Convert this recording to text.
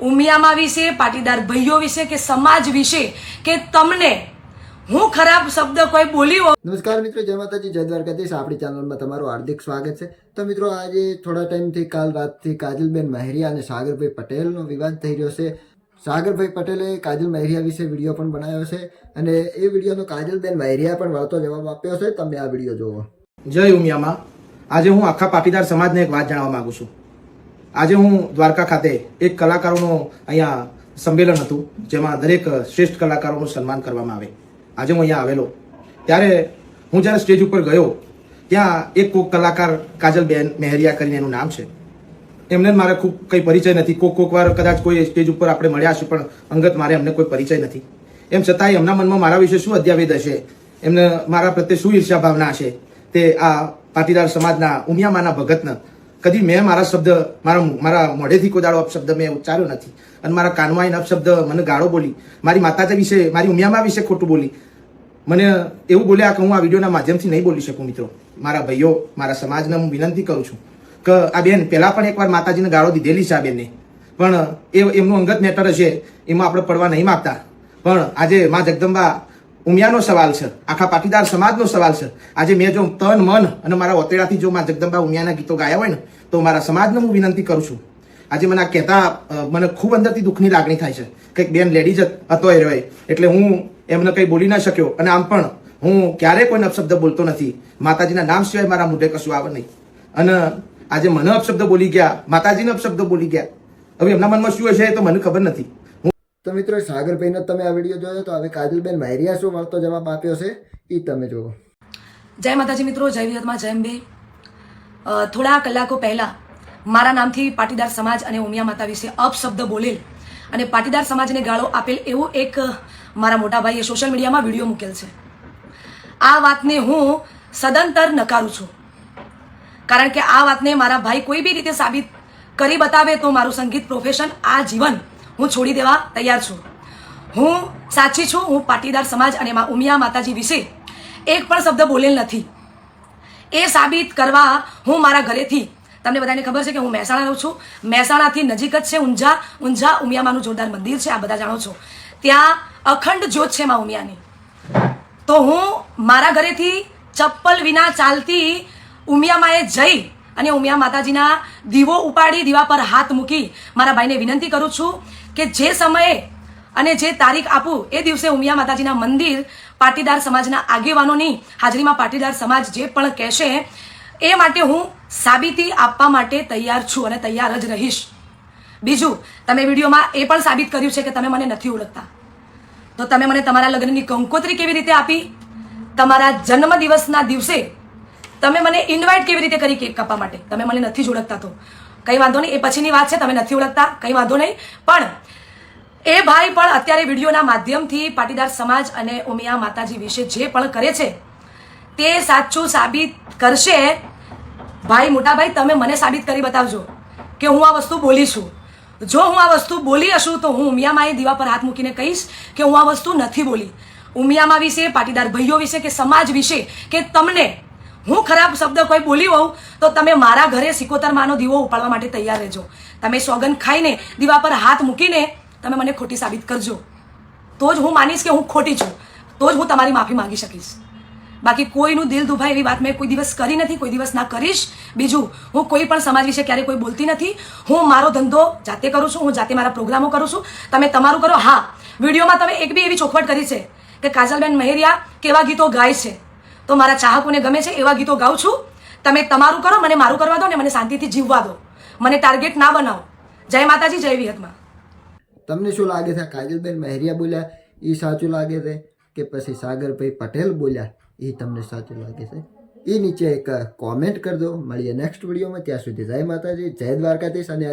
ઉમિયામાં વિશે પાટીદાર ભાઈઓ વિશે કે સમાજ વિશે કે તમને હું ખરાબ શબ્દ કોઈ બોલી હોય નમસ્કાર મિત્રો જય માતાજી જય દ્વારકાધીશ. આપણી ચેનલમાં તમારું હાર્દિક સ્વાગત છે. તો મિત્રો આજે થોડા ટાઈમથી કાલ રાતથી કાજલબેન મહેરિયા અને સાગરભાઈ પટેલનો વિવાદ થઈ રહ્યો છે. સાગરભાઈ પટેલે કાજલ મહેરિયા વિશે વીડિયો પણ બનાવ્યો છે અને એ વિડીયોનો કાજલબેન મહેરિયા પણ વળતો જવાબ આપ્યો છે. તમે આ વીડિયો જોવો. જય ઉમિયામાં. આજે હું આખા પાટીદાર સમાજને એક વાત જણાવવા માંગુ છું. આજે હું દ્વારકા ખાતે એક કલાકારોનું અહીંયા સંમેલન હતું, જેમાં દરેક શ્રેષ્ઠ કલાકારોનું સન્માન કરવામાં આવે. આજે હું અહીંયા આવેલો. ત્યારે હું જ્યારે સ્ટેજ ઉપર ગયો, ત્યાં એક કોક કલાકાર કાજલબેન મહેરિયા કરીને એનું નામ છે. એમને મારે ખૂબ કંઈ પરિચય નથી. કોક કોક વાર કદાચ કોઈ સ્ટેજ ઉપર આપણે મળ્યા છે પણ અંગત મારે એમને કોઈ પરિચય નથી. એમ છતાંય એમના મનમાં મારા વિશે શું અધ્યાવેદ હશે? એમને મારા પ્રત્યે શું ઈર્ષા ભાવના હશે? તે આ પાટીદાર સમાજના ઉમિયામાના ભગતને કદી મેં મારા શબ્દ, મારા મારા મોઢેથી કોઈ દાડો અપશબ્દ મેં ઉચ્ચાર્યો નથી. અને મારા કાનમાં એને અપશબ્દ મને ગાળો બોલી, મારી માતાજી વિશે, મારી ઉમિયામાં વિશે ખોટું બોલી. મને એવું બોલ્યા કે હું આ વિડીયોના માધ્યમથી નહીં બોલી શકું મિત્રો. મારા ભાઈઓ, મારા સમાજને હું વિનંતી કરું છું કે આ બેન, પહેલાં પણ એકવાર માતાજીને ગાળો દીધેલી છે આ બેનને. પણ એ, એમનું અંગત મેટર હશે, એમાં આપણે પડવા નહીં માગતા. પણ આજે મા જગદંબા ઉમિયાનો સવાલ છે. આખા પાટીદાર સમાજનો સવાલ છે. આજે મેં જો તન, મન અને મારા ઓતેડાથી જો મારા જગદંબા ઉમિયાના ગીતો ગાયા હોય ને, તો મારા સમાજને હું વિનંતી કરું છું. આજે મને આ કહેતા મને ખૂબ અંદરથી દુઃખની લાગણી થાય છે. કંઈક બેન લેડીઝ જ હતો એ રહ્યો. એટલે હું એમને કંઈ બોલી ના શક્યો. અને આમ પણ હું ક્યારેય કોઈ અપશબ્દ બોલતો નથી. માતાજીના નામ સિવાય મારા મોઢે કશું આવે નહીં. અને આજે મને અપશબ્દ બોલી ગયા. માતાજીને અપશબ્દ બોલી ગયા. હવે એમના મનમાં શું હશે એ તો મને ખબર નથી. તો મિત્રો, સાગરભાઈનો તમે આ વીડિયો જોયો તો હવે કાજલબેન મહેરિયા શું વળતો જવાબ આપ્યો છે એ તમે જુઓ. જય માતાજી મિત્રો, જય વિહતમાં જય અંબે. થોડા કલાકો પહેલા મારા નામથી પાટીદાર સમાજ અને ઉમિયા માતા વિશે અપશબ્દ બોલેલ અને પાટીદાર સમાજને ગાળો આપેલ એવો એક મારા મોટા ભાઈએ સોશિયલ મીડિયામાં વીડિયો મૂકેલ છે. આ વાતને હું સદંતર નકારું છું. કારણ કે આ વાતને મારા ભાઈ કોઈ બી રીતે સાબિત કરી બતાવે તો મારું સંગીત પ્રોફેશન આ જીવન હું છોડી દેવા તૈયાર છું. હું સાચી છું, હું પાટીદાર સમાજ અને ઉમિયા માતાજી વિશે એક પણ શબ્દ બોલેલ નથી. એ સાબિત કરવા હું મારા ઘરેથી, તમને બધાને ખબર છે કે હું મહેસાણા રહું છું. મહેસાણાથી નજીક જ છે ઊંઝા ઊંઝા ઉમિયામાનું જોરદાર મંદિર છે, આ બધા જાણો છો. ત્યાં અખંડ જ્યોત છે મા ઉમિયાની. તો હું મારા ઘરેથી ચપ્પલ વિના ચાલતી ઉમિયામાએ જઈ અને ઉમિયા માતાજીના દીવો ઉપાડી, દીવા પર હાથ મૂકી મારા ભાઈને વિનંતી કરું છું કે જે સમયે અને જે તારીખ આપું, એ દિવસે ઉમિયા માતાજીના મંદિર પાટીદાર સમાજના આગેવાનોની હાજરીમાં પાટીદાર સમાજ જે પણ કહેશે, એ માટે હું સાબિતી આપવા માટે તૈયાર છું અને તૈયાર જ રહીશ. બીજું, તમે વિડીયોમાં એ પણ સાબિત કર્યું છે કે તમે મને નથી ઓળખતા. તો તમે મને તમારા લગ્નની કંકોત્રી કેવી રીતે આપી? તમારા જન્મદિવસના દિવસે તમે મને ઇન્વાઇટ કેવી રીતે કરી કેક કાપવા માટે? તમે મને નથી જ ઓળખતા તો. કંઈ વાંધો નહીં, એ પછીની વાત છે, તમે નથી ઓળખતા, કંઈ વાંધો નહીં. પણ એ ભાઈ પણ અત્યારે વિડીયોના માધ્યમથી પાટીદાર સમાજ અને ઉમિયા માતાજી વિશે જે પણ કરે છે, તે સાચું સાબિત કરશે. ભાઈ મોટા ભાઈ તમે મને સાબિત કરી બતાવજો કે હું આ વસ્તુ બોલી છું. જો હું આ વસ્તુ બોલી હશું તો હું ઉમિયામાએ દીવા પર હાથ મૂકીને કહીશ કે હું આ વસ્તુ નથી બોલી. ઉમિયામાં વિશે, પાટીદાર ભાઈઓ વિશે કે સમાજ વિશે કે તમને હું ખરાબ શબ્દ કોઈ બોલી હોઉં તો તમે મારા ઘરે સિકોતર માનો દીવો ઉપાડવા માટે તૈયાર રહેજો. તમે સોગન ખાઈને દીવા પર હાથ મૂકીને તમે મને ખોટી સાબિત કરજો. તો જ હું માનીશ કે હું ખોટી છું. તો જ હું તમારી માફી માંગી શકીશ. બાકી કોઈનું દિલ દુભાય એવી વાત મેં કોઈ દિવસ કરી નથી, કોઈ દિવસ ના કરીશ. બીજું, હું કોઈ પણ સમાજ વિશે ક્યારેય કોઈ બોલતી નથી. હું મારો ધંધો જાતે કરું છું, હું જાતે મારા પ્રોગ્રામો કરું છું. તમે તમારું કરો. હા, વિડીયોમાં તમે એક બી એવી ચોખવટ કરી છે કે કાજલબેન મહેરિયા કેવા ગીતો ગાય છે. તો મારા ચાહકોને ગમે છે એવા ગીતો ગાઉં છું. તમે તમારું કરો, મને મારું કરવા દો ને મને શાંતિથી જીવવા દો. મને ટાર્ગેટ ના બનાવો. જય માતાજી, જય વિહતમાં. તમને શું લાગે છે કાજલબેન મહેરિયા બોલ્યા? એ સાચું લાગે છે કે પછી સાગરભાઈ પટેલ બોલ્યા? એ તમને સાચું લાગે છે? એ નીચે એક કોમેન્ટ કરી દો. મળીએ નેક્સ્ટ વિડીયોમાં ત્યાં સુધી જય માતાજી, જય દ્વારકાધીશ અને